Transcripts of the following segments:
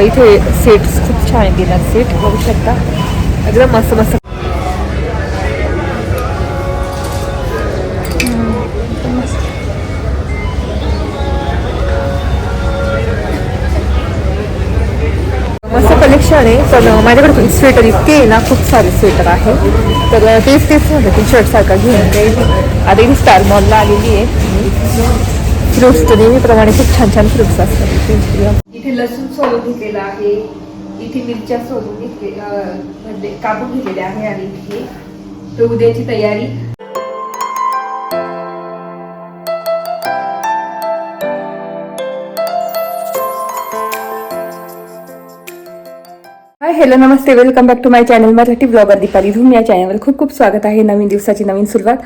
इथे सेट्स खूप छान सेट बघू शकता. एकदम मस्त मस्त. कलेक्शन आहे. पण माझ्याकडे स्वेटर इतके ना, खूप सारे स्वेटर आहे. तर तेच तेच म्हणते टी शर्ट सारखा घेऊन आता इथे स्टार मॉलला आलेली आहे. फ्रुट्स तर नेहमीप्रमाणे खूप छान छान फ्रुट्स असतात. इथे लसूण सोलून घेतलेला आहे. इथे मिरच्या सोलून घेतले म्हणजे कापून घेतलेल्या आहे आणि इथे तर उद्याची तयारी. Hi hello Namaste. Welcome back to my channel Marathi blogger Deepali Dhoom. या चॅनलवर खूप खूप स्वागत आहे. नवीन दिवसाची नवीन सुरुवात.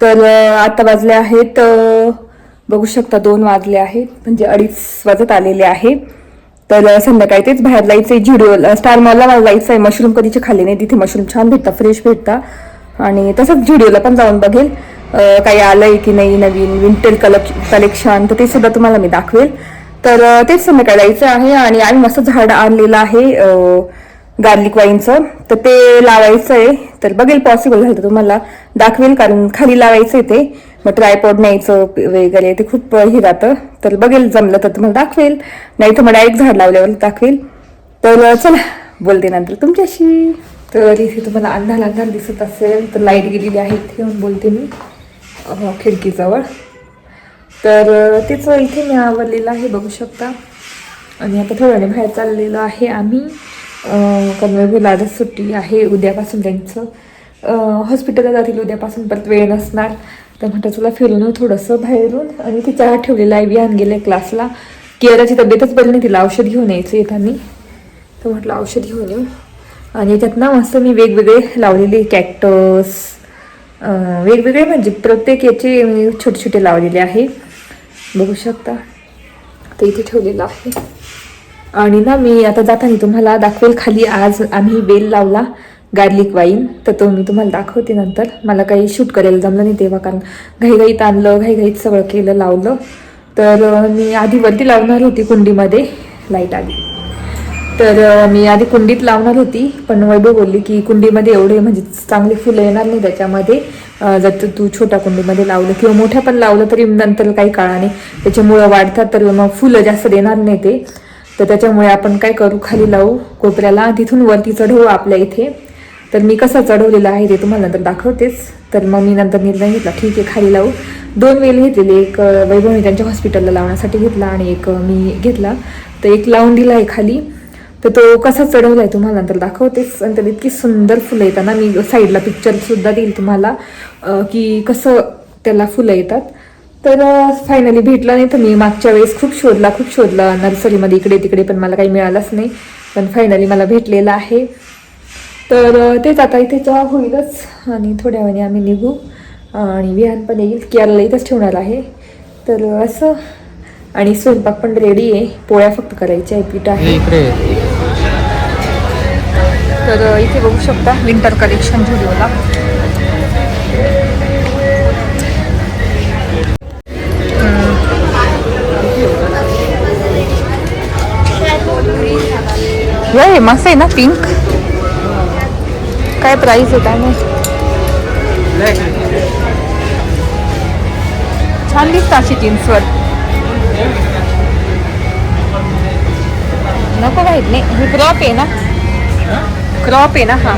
तर आता वाजले आहेत बघू शकता दोन वाजले आहेत म्हणजे अडीच वाजत आलेले आहे तर संध्याकाळी तेच बाहेर जायचं आहे झुडिओ स्टार मॉलला मला जायचं आहे. मशरूम कधीचे खाल्ले नाही. तिथे मशरूम छान भेटतात फ्रेश भेटतात आणि तसंच झुडिओला पण जाऊन बघेल. काही आलंय की नाही नवीन विंटर कलक कलेक्शन तर ते सुद्धा तुम्हाला मी दाखवेल. तर तेच संध्याकाळी लाईचं आहे आणि आम्ही मस्त झाड आणलेलं आहे गार्लिक वाईनचं तर ते लावायचं आहे तर बघेल पॉसिबल झालं तर तुम्हाला दाखवेल कारण खाली लावायचं आहे ते. मग ट्रायपॉड न्यायचं वगैरे ते खूप हे राहतं तर बघेल जमलं तर तुम्हाला दाखवेल. नाही तर मग डायरेक्ट झाड लावल्यावर दाखवेल. तर चला बोलते नंतर तुमच्याशी. तर इथे तुम्हाला अंधार अंधार दिसत असेल तर लाइट गेलेली आहे इथे येऊन बोलते मी. खिडकीजवळ. तर तिचं इथे मी आवडलेलं आहे बघू शकता. आणि आता थोड्या वेळाने बाहेर चाललेलो आहे आम्ही. कन्वेला सुट्टी आहे उद्यापासून त्यांचं. हॉस्पिटलला जातील उद्यापासून परत वेळ नसणार. तर म्हटलं तुला फिरून थोडंसं बाहेरून. आणि ती चहा ठेवलेला आहे विहान गेले क्लासला. केराची तब्येतच बरी नाही तिला औषध घेऊन यायचं येताना. तर म्हटलं औषध घेऊन येऊ. आणि याच्यात ना मस्त मी वेगवेगळे लावलेले कॅक्टस वेगवेगळे म्हणजे प्रत्येक याचे मी छोटे छोटे लावलेले आहे. बघू शकता. ते इथे ठेवलेलं आहे. आणि ना मी आता जाताना तुम्हाला दाखवेल खाली आज आम्ही बेल लावला. गार्लिक वाईन तर तो मी तुम्हाला दाखवते नंतर. मला काही शूट करायला जमलं नाही तेव्हा कारण घाईघाईत आणलं घाईघाईत सगळं केलं लावलं. तर मी आधी वरती लावणार होती कुंडीमध्ये. लाइट आली. तर मी आधी कुंडीत लावणार होती पण वैभव बोलली की कुंडीमध्ये एवढे म्हणजे चांगली फुलं येणार नाही त्याच्यामध्ये. जर तू- तू छोट्या कुंडीमध्ये लावलं किंवा मोठ्या पण लावलं तरी नंतर काही काळाने त्याचे मुळं वाढतात तर मग फुलं जास्त देणार नाही ते. तर त्याच्यामुळे आपण काय करू? खाली लावू. कोपऱ्याला तिथून वरती चढवू आपल्या इथे. तर मी कसं चढवलेला आहे ते तुम्हाला नंतर दाखवतेच. तर मग मी नंतर निर्णय घेतला. ठीक आहे खाली लावू. दोन वेल घेतलेले. एक वैभवनी त्यांच्या हॉस्पिटलला लावण्यासाठी घेतला आणि एक मी घेतला. तर एक लावून दिला आहे खाली. तर तो कसा चढवला आहे तुम्हाला नंतर दाखवतेच. आणि इतकी सुंदर फुलं येतात ना. मी साईडला पिक्चरसुद्धा देईल तुम्हाला की कसं त्याला फुलं येतात. तर फायनली भेटला नाही तर मी मागच्या वेळेस खूप शोधला खूप शोधला. नर्सरीमध्ये इकडे तिकडे पण मला काही मिळालंच नाही. पण फायनली मला भेटलेलं आहे. तर तेच आता इथे चहा होईलच आणि थोड्या वेळाने आम्ही निघू. आणि विहान पण येईल केरला इथंच ठेवणार आहे. तर असं. आणि स्वयंपाक पण रेडी आहे. पोळ्या फक्त करायच्या आहे पीठ आहे. इकडे तर इथे बघू शकता विंटर कलेक्शन झुडिओला मस्त आहे ना पिंक काय प्राइस आहे काय नाही छान दिसत अशी जीन्सवर नको माहीत नाही हे क्रॉप आहे ना. क्रॉप आहे ना हा.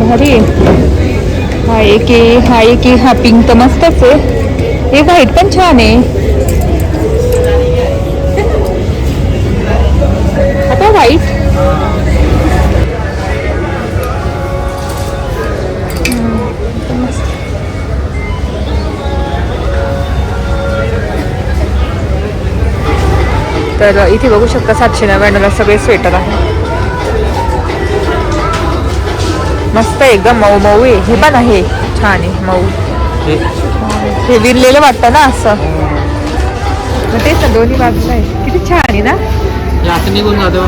भारी आहे. हा एक आहे हा एक आहे हा पिंक तर मस्तच आहे. हे व्हाईट पण छान आहे. आता व्हाईट. तर इथे बघू शकता सातशे नव्याण्णवला सगळे स्वेटर आहे मस्त आहे एकदम मऊ मऊ आहे. हे पण आहे. छान आहे मऊ. हे? विरलेलं वाटतं ना असं. मग तेच ना दोन्ही बाजूला आहे. किती छान आहे ना? निघून जातो.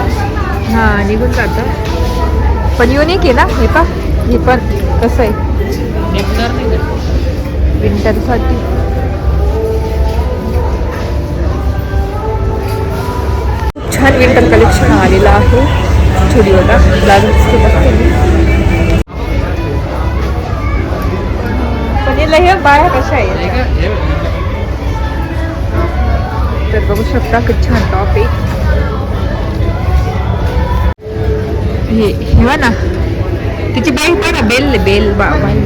हा निघून जातं. पण युनिक आहे ना हे पा हे पण कसं आहे? विंटरसाठी छान विंटर कलेक्शन आलेलं आहे. छोटी बघा. याला हे बाया कशा आहे तर बघू शकता किती छान टॉप आहे हे हे बघा ना. तिची बाई बघा बेल बेल बा बाई.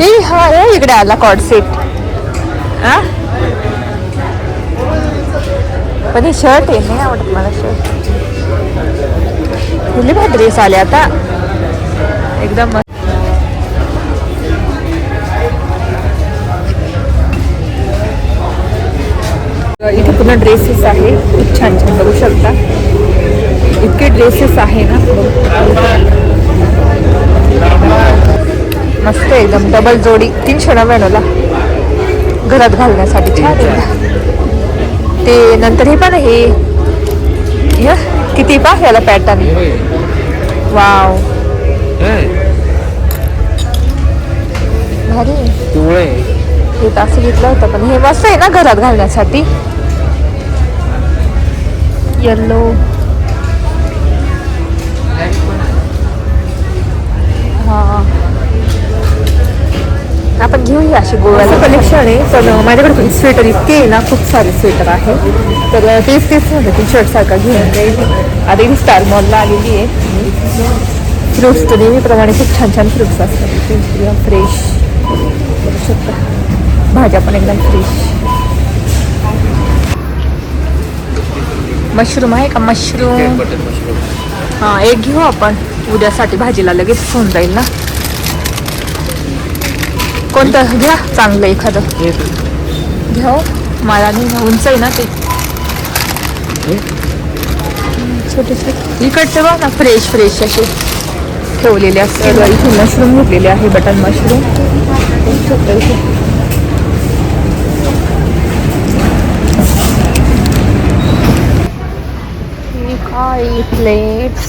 हे इकडे आला कॉड सेट पण हे शर्ट आहे नाही आवडत मला शर्ट कुठले भात ड्रेस आले आता. एकदम मस्त. इथे पूर्ण ड्रेसेस आहे. खूप छान छान बघू शकता. इतके ड्रेसेस आहे ना. मस्त एकदम. डबल जोडी. तीनशे नव्याण्णवला घरात घालण्यासाठी. छान ते नंतर हे पण हे किती पा याला पॅटर्न वाव भारी. आहे. पिवळं आहे. हे तर असं घेतलं होतं पण हे मस्त आहे ना घरात घालण्यासाठी येल्लो पण. हा आपण घेऊया अशी गोव्याला कलेक्शन आहे पण माझ्याकडे स्वेटर इतके आहे ना खूप सारे स्वेटर आहे तर तेच तेच म्हणते टी शर्ट सारखा घेऊन जाईल आता स्टार मॉलला आलेली आहे फ्रुट्स तर नेहमीप्रमाणे खूप छान छान फ्रुट्स असतात एकदम फ्रेश बघू शकता भाज्या पण एकदम फ्रेश मशरूम आहे का मशरूम. हां एक घेऊ आपण उद्यासाठी भाजीला लगेच होऊन जाईल ना कोणतं घ्या चांगलं एखादं. घ्या. मला नाही ना उंच आहे ना ते? छोटे छोटे इकडचे बघ ना फ्रेश फ्रेश असे ठेवलेले असतात इथे मशरूम घेतलेले आहे बटन मशरूम. ही प्लेट्स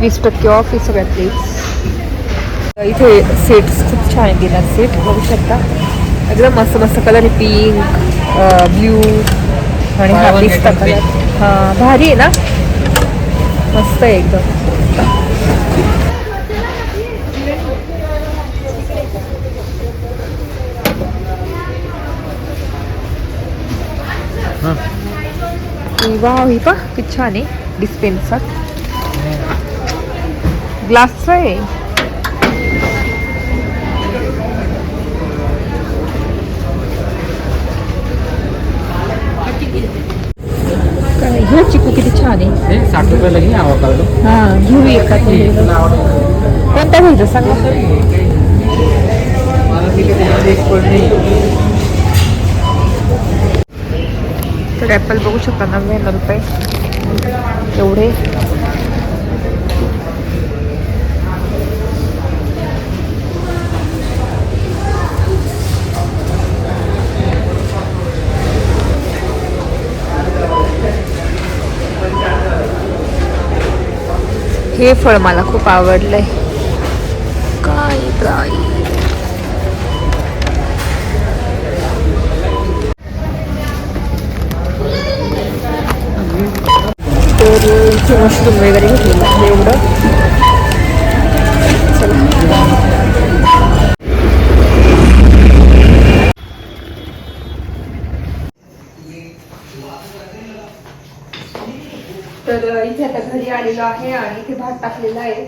वीस टक्के ऑफ आहे सगळ्या प्लेट्स इथे सेट्स खूप छान आहे डिनर सेट बघू शकता. एकदम मस्त मस्त कलर आहे. पिंक ब्ल्यू आणि हा free. कलर हा भारी आहे ना? मस्त आहे एकदम. हा. ही वाव ही पा किती छान आहे. डिस्पेन्सर. ग्लासचं आहे काय हे चिकू किती छान आहे साठ रुपयाला घे. हा घेऊ एका? कोणता घ्यायचा सांगा. तर ॲपल बघू शकता नव्याण्णव रुपये एवढे हे फळ मला खूप आवडलंय. काय काय तर इथे मशरूम वगैरे घेतलेलं एवढं. घरी आलेलो आहे आणि इथे भात टाकलेला आहे.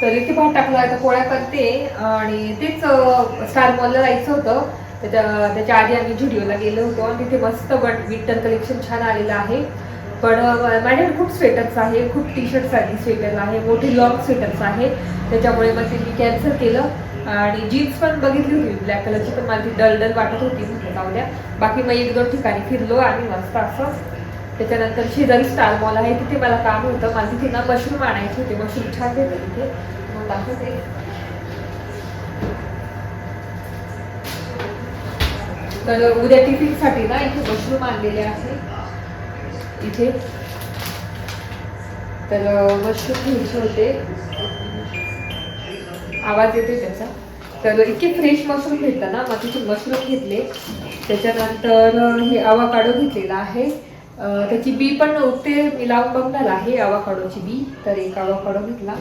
तर इथे भात टाकला आता पोळ्या करते. आणि तेच स्टार मॉलला जायचं होतं. त्याच्या त्याच्या आधी आम्ही झुडिओला गेलो होतो आणि तिथे मस्त बट विंटर कलेक्शन छान आलेलं आहे. पण माझ्याकडे खूप स्वेटर्स आहे खूप टी शर्टसाठी स्वेटर आहे मोठे लॉंग स्वेटर्स आहे. त्याच्यामुळे मग ते मी कॅन्सल केलं. आणि जीन्स पण बघितली होती. ब्लॅक कलरची पण मला ती डल डल वाटत होती. म्हटलं जाऊ द्या. बाकी मग एक दोन ठिकाणी फिरलो आणि मस्त असं. त्याच्यानंतर शेजारी स्टार मॉल आहे. तिथे मला काम होतं. मला तिथे ना मशरूम आणायचे होते. मशरूम छान भेटले तिथे. मग दाखवते तर उद्या टिफिनसाठी ना इथे मशरूम आणलेले आहे. इथे. तर मशरूम घ्यायचे होते. आवाज येतोय त्याचा. तर इतके फ्रेश मशरूम भेटतात ना मग तिथे मशरूम घेतले. त्याच्यानंतर हे आवाकाडो घेतलेला आहे. त्याची बी पण उठते मी लावून बघणार आहे आवाकाडोची बी. तर एक आवाकाडो घेतला.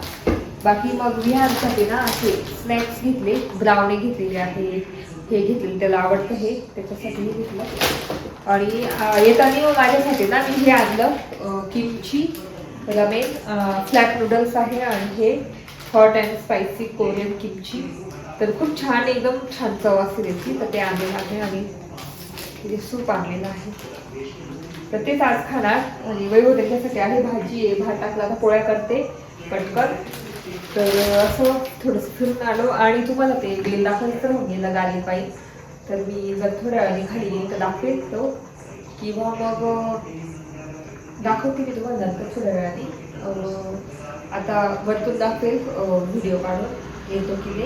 बाकी मग विहारसाठी ना असे स्नॅक्स घेतले. ब्राउनी घेतलेले आहे. हे घेतलेलं त्याला आवडतं हे. त्याच्यासाठी हे घेतलं. आणि अं, येताना माझ्यासाठी ना मी हे आणलं किमची रमेन फ्लॅट नूडल्स आहे आणि हे hot and spicy Korean kimchi. तर खूप छान एकदम छान चव असते त्याची तर ते आणलेलं आहे आणि तिथे सूप आणलेलं आहे. तर तेच आज खाणार. आणि वैभव त्याच्यासाठी आहे भाजी. आहे भात टाकला आता पोळ्या करते. पटकन. तर असं थोडंसं फिरून आलो. आणि तुम्हाला ते बेल दाखवलं तर होऊन गेलं गाली पाई तर मी जर थोड्या वेळाने खाली गेली तर दाखवेल तो. किंवा मग दाखवते मी तुम्हाला नंतर थोड्या वेळाने. आता वरतून दाखवेल व्हिडिओ काढून. येतो किल्ले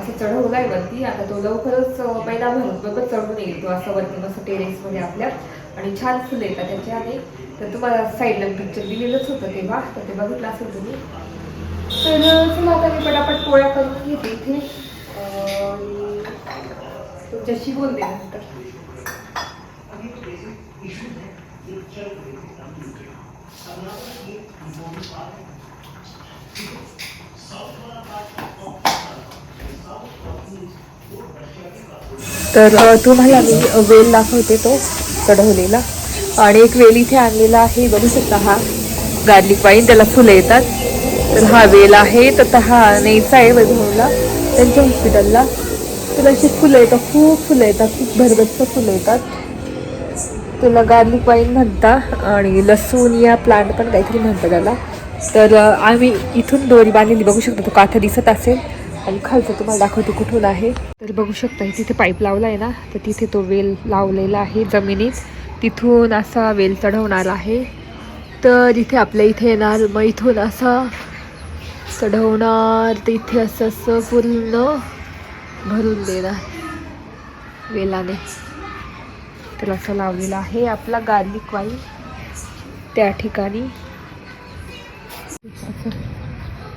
असं असं आहे वरती. आता तो लवकरच अं, भरून बघत चढून येईल. तो असं वरती मस्त टेरेसमध्ये आपल्या. आणि छान फुलं येतात आणि तर तुम्हाला साईडला पिक्चर दिलेलंच होतं तेव्हा. तर ते बघितलं असेल तुम्ही. तर तुम्हाला चला आता मी पटापट पोळ्या करून घेते इथे. तुमच्याशी बोलते नंतर. तर तुम्हाला मी वेल दाखवते तो चढवलेला. आणि एक वेल इथे आणलेला आहे बघू शकता हा गार्लिक वाईन त्याला फुलं येतात. तर हा वेल आहे तर हा न्यायचा आहे वैभवला त्यांच्या हॉस्पिटलला तर अशी फुलं येतात खूप फुलं येतात खूप भरगच्च फुलं येतात. तुला गार्लिक वाईन म्हणता आणि लसूण या प्लांट पण काहीतरी म्हणतात त्याला. तर आम्ही इथून दोरी बांधलेली बघू शकतो. तो काठा दिसत असेल. आणि खालचं तुम्हाला दाखवतो कुठून आहे. तर बघू शकता तिथे पाईप लावला आहे ना तर तिथे तो वेल लावलेला आहे जमिनीत. तिथून असा वेल चढवणार आहे. तर इथे आपल्या इथे येणार मग इथून असा चढवणार तर इथे असं असं पूर्ण भरून देणार वेलाने. तर असं लावलेलं आहे आपला गार्लिक वाईन त्या ठिकाणी.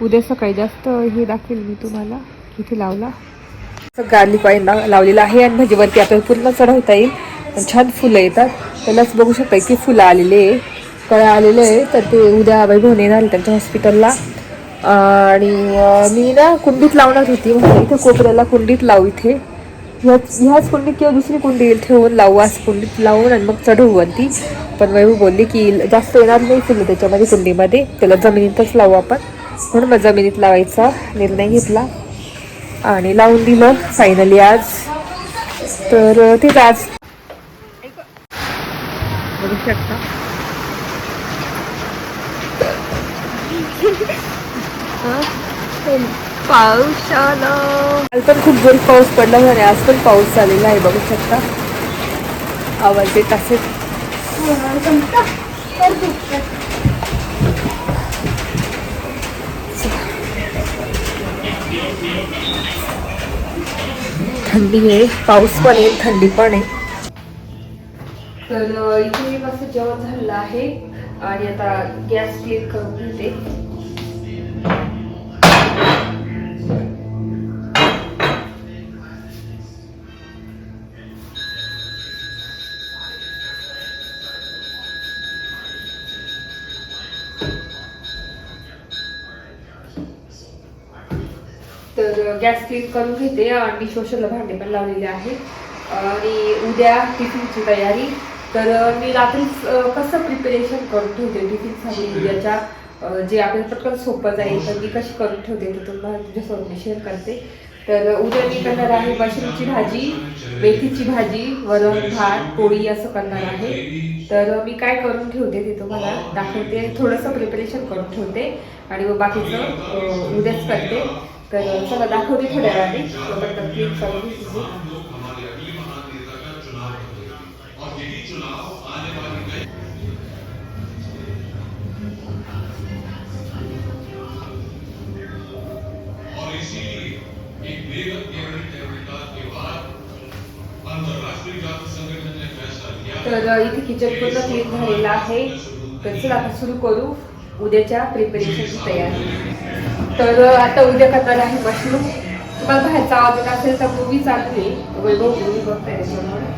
उद्या सकाळी जास्त हे दाखवेल मी तुम्हाला इथे लावला. गार्लिक वाईन लाव- आहे आणि भाजीवरती आपल्याला पूर्ण चढवता येईल. आणि छान फुलं येतात. त्यालाच बघू शकता की फुलं आलेले आहे. कळ्या आलेले आहे. तर ते उद्या वैभव येणार त्यांच्या हॉस्पिटलला आणि मी ना कुंडीत लावणार होती. म्हणजे इथे कोपऱ्याला कुंडीत लावू इथे. ह्याच ह्याच कुंडीत किंवा दुसरी कुंडी ठेवून लावू आज कुंडीत लावून आणि मग चढवू ती पण वैभव बोलली की जास्त येणार नाही फुलं त्याच्यामध्ये कुंडीमध्ये त्याला जमिनीतच लावू आपण. म्हणून मग जमिनीत लावायचा निर्णय घेतला आणि लावून दिलं फायनली आज. तर तेच आज. बघू शकता. पाऊस आला काल पण खूप जोर पाऊस पडला आणि आज पण पाऊस झालेला आहे बघू शकता. आवाज येत असेल. थंडी आहे पाऊस पण आहे थंडी पण आहे. तर इथे मस्त जेवण झालेलं आहे. आणि आता गॅस क्लीन करून घेते तर गॅस क्लीन करून घेते आणि डिशवॉशरला भांडे पण लावलेले आहेत. आणि उद्या टिफिनची तयारी. तर मी रात्रीच कसं प्रिपरेशन करून ठेवते टिफिनसाठी उद्याच्या? जे आपल्याला पटकन सोपं जाईल तर मी कशी करून ठेवते ते तुम्हाला तुझ्यासोबत मी शेअर करते. तर उद्या मी करणार आहे मशरूमची भाजी मेथीची भाजी वरण भात पोळी असं करणार आहे. तर मी काय करून ठेवते ते तुम्हाला दाखवते. थोडंसं प्रिपरेशन करून ठेवते. आणि मग बाकीचं उद्याच करते. तर चला दाखवते थोड्या वेळाने. तोपर्यंत क्लिक घेते. तर इथे किचन पूर्ण क्लीन झालेलं आहे. तर चला आता सुरू करू. उद्याच्या प्रिपरेशनची तयारी. तर आता उद्या करणार आहे मशरूम तुम्हाला बाहेरचा आवाज येत असेल तर मूवी चालू आहे. वैभव मूवी बघताय त्याच्यामुळे.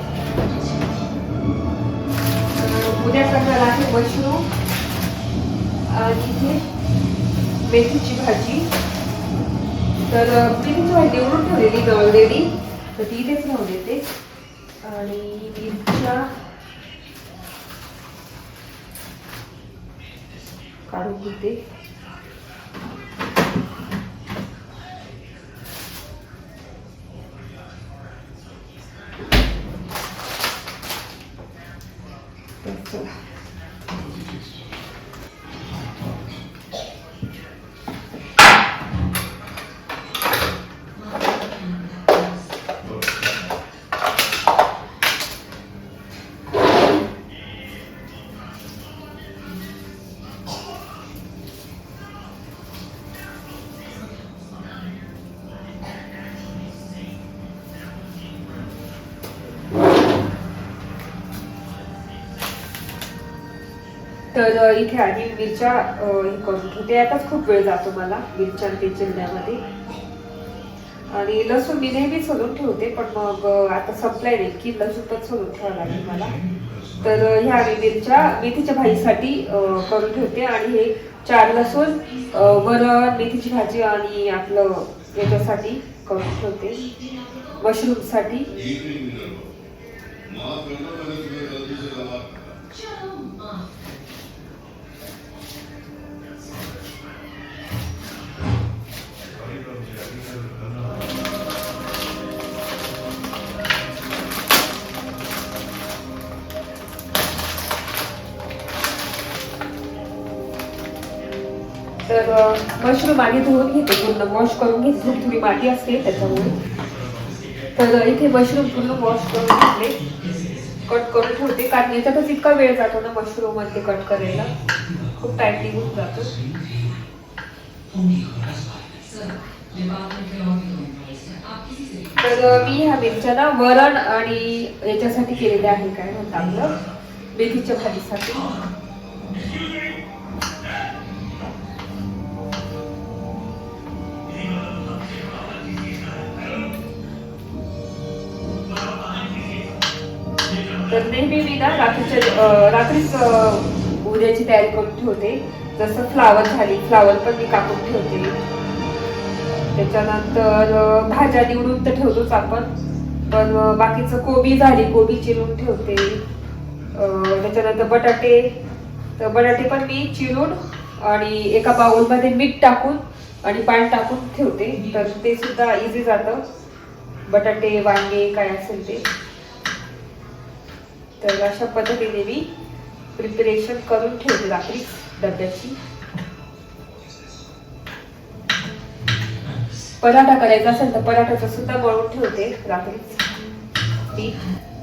उद्या करणार आहे मशरूम तिथे इथे मेथीची भाजी. तर मेथीची भाजी उडून ठेवलेली मी ऑलरेडी तर ती इथेच राहून देते. आणि मिरच्या. काढून घेते. तर इथे आधी मिरच्या हे करून ठेवते. आताच खूप वेळ जातो मला मिरच्या आणि ते चिरण्यामध्ये. आणि लसूण मी नेहमी सोडून ठेवते पण मग आता संपलाय नाही की लसूण पण सोडून ठेवावं लागेल मला. तर ह्या मी मिरच्या मेथीच्या भाजीसाठी करून ठेवते. आणि हे चार लसूण वरण मेथीची भाजी आणि आपलं याच्यासाठी करून ठेवते. मशरूमसाठी. मशरूम आधी धुवून घेते पूर्ण वॉश करून घेते. थोडी थोडी माती असते त्याच्यामुळे. तर इथे मशरूम पूर्ण वॉश करून घेतले. कट करून ठेवते. कारण याच्यातच इतका वेळ जातो ना मशरूममध्ये कट करायला. खूप टाइम निघून जातो. तर मी ह्या मिरच्या ना वरण आणि याच्यासाठी केलेल्या आहे काय म्हणतात आपलं? मेथीच्या भाजीसाठी. तर नेहमी मी ना रात्रीच्या रात्रीच उद्याची तयारी करून ठेवते. जसं फ्लावर झाली फ्लावर पण मी कापून ठेवते. त्याच्यानंतर भाज्या निवडून तर ठेवतोच आपण. पण बाकीचं कोबी झाली कोबी चिरून ठेवते. त्याच्यानंतर बटाटे. तर बटाटे पण मी चिरून आणि एका बाउलमध्ये मीठ टाकून आणि पाणी टाकून ठेवते. तर ते सुद्धा इझी जातं. बटाटे वांगे काय असेल ते. तर अशा पद्धतीने मी प्रिपरेशन करून ठेवते रात्री डब्याची. पराठा करायचा असेल तर पराठाचा सुद्धा मळून ठेवते रात्री. पीठ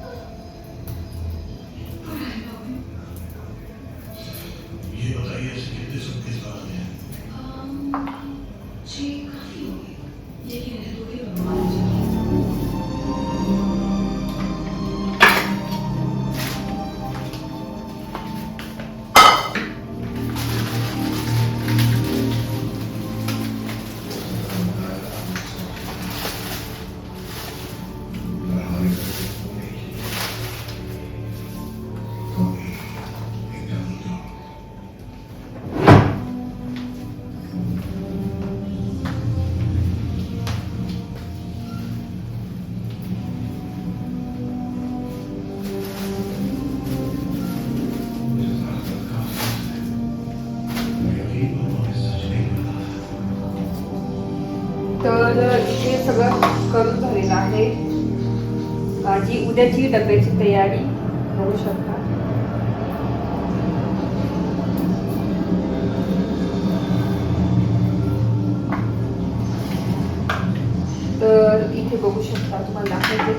त्याची डब्याची तयारी करू शकता. तर इथे बघू शकता तुम्हाला दाखवते.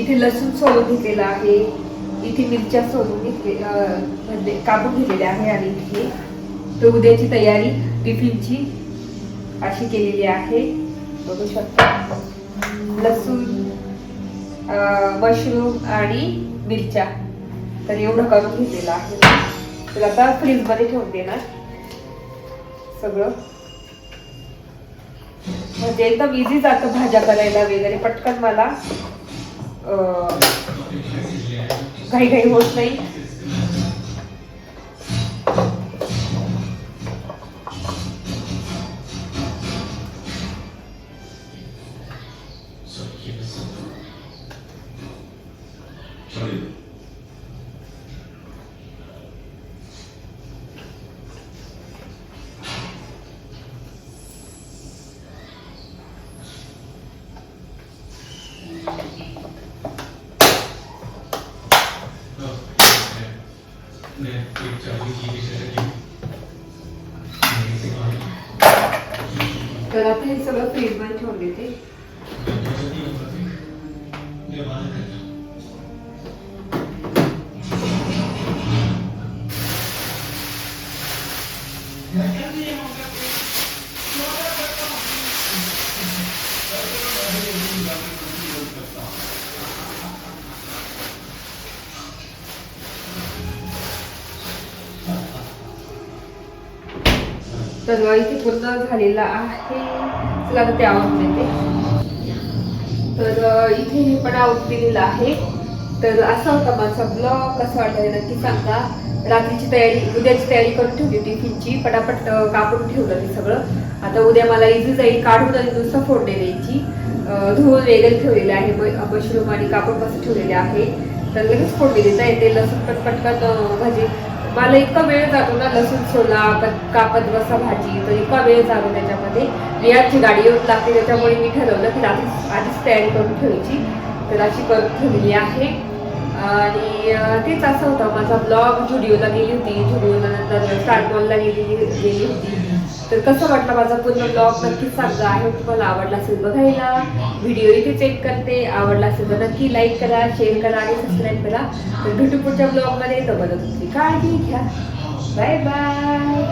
इथे लसूण सोलून घेतलेला आहे. इथे मिरच्या सोलून घेतले म्हणजे कापून घेतलेल्या आहे आणि इथे. तर उद्याची तयारी टिफिनची अशी केलेली आहे. बघू शकता. लसूण मशरूम आणि मिरच्या. तर एवढं करून घेतलेलं आहे. तर आता फ्रीजमध्ये ठेवून देणार. सगळं. म्हणजे एकदम इझी जातं भाज्या करायला वगैरे. पटकन मला घाई घाई होत नाही. तर इथे पूर्ण झालेला आहे. चला आता ते आवड देते. तर इथे मी पण आउट दिलेला आहे. तर असा होता माझा ब्लॉग कसा वाटला नक्की सांगा. रात्रीची तयारी उद्याची तयारी करून ठेवली टिफिनची पटापट कापून ठेवलं मी सगळं. आता उद्या मला इझी जाईल काढून आणि नुसतं फोडणे द्यायची. धुवून वगैरे ठेवलेले आहे. मशरूम आणि कापून कसं ठेवलेले आहे. तर लगेच फोडणी देता येते. लसूण पण पटकन भाजी. मला इतका वेळ जातो ना लसूण सोला कापत बसा भाजी तर इतका वेळ जातो त्याच्यामध्ये. रियाची गाडी येऊन लागते त्याच्यामुळे मी ठरवलं की रात्री आधीच तयारी करून ठेवायची. तर अशी करून ठेवलेली आहे. आणि तेच असं होतं. माझा ब्लॉग जुडिओला गेली होती. जुडिओला नंतर स्टार्टमॉलला गेली गेली होती. तर कसं वाटला माझा पूर्ण ब्लॉग नक्कीच सांगा. आहे तुम्हाला आवडला असेल बघायला. व्हिडिओ इथे चेक करते. आवडला असेल तर नक्की लाईक करा शेअर करा आणि सबस्क्राईब करा. तर भेटू पुढच्या ब्लॉगमध्ये तर बघत काळजी घ्या. Bye bye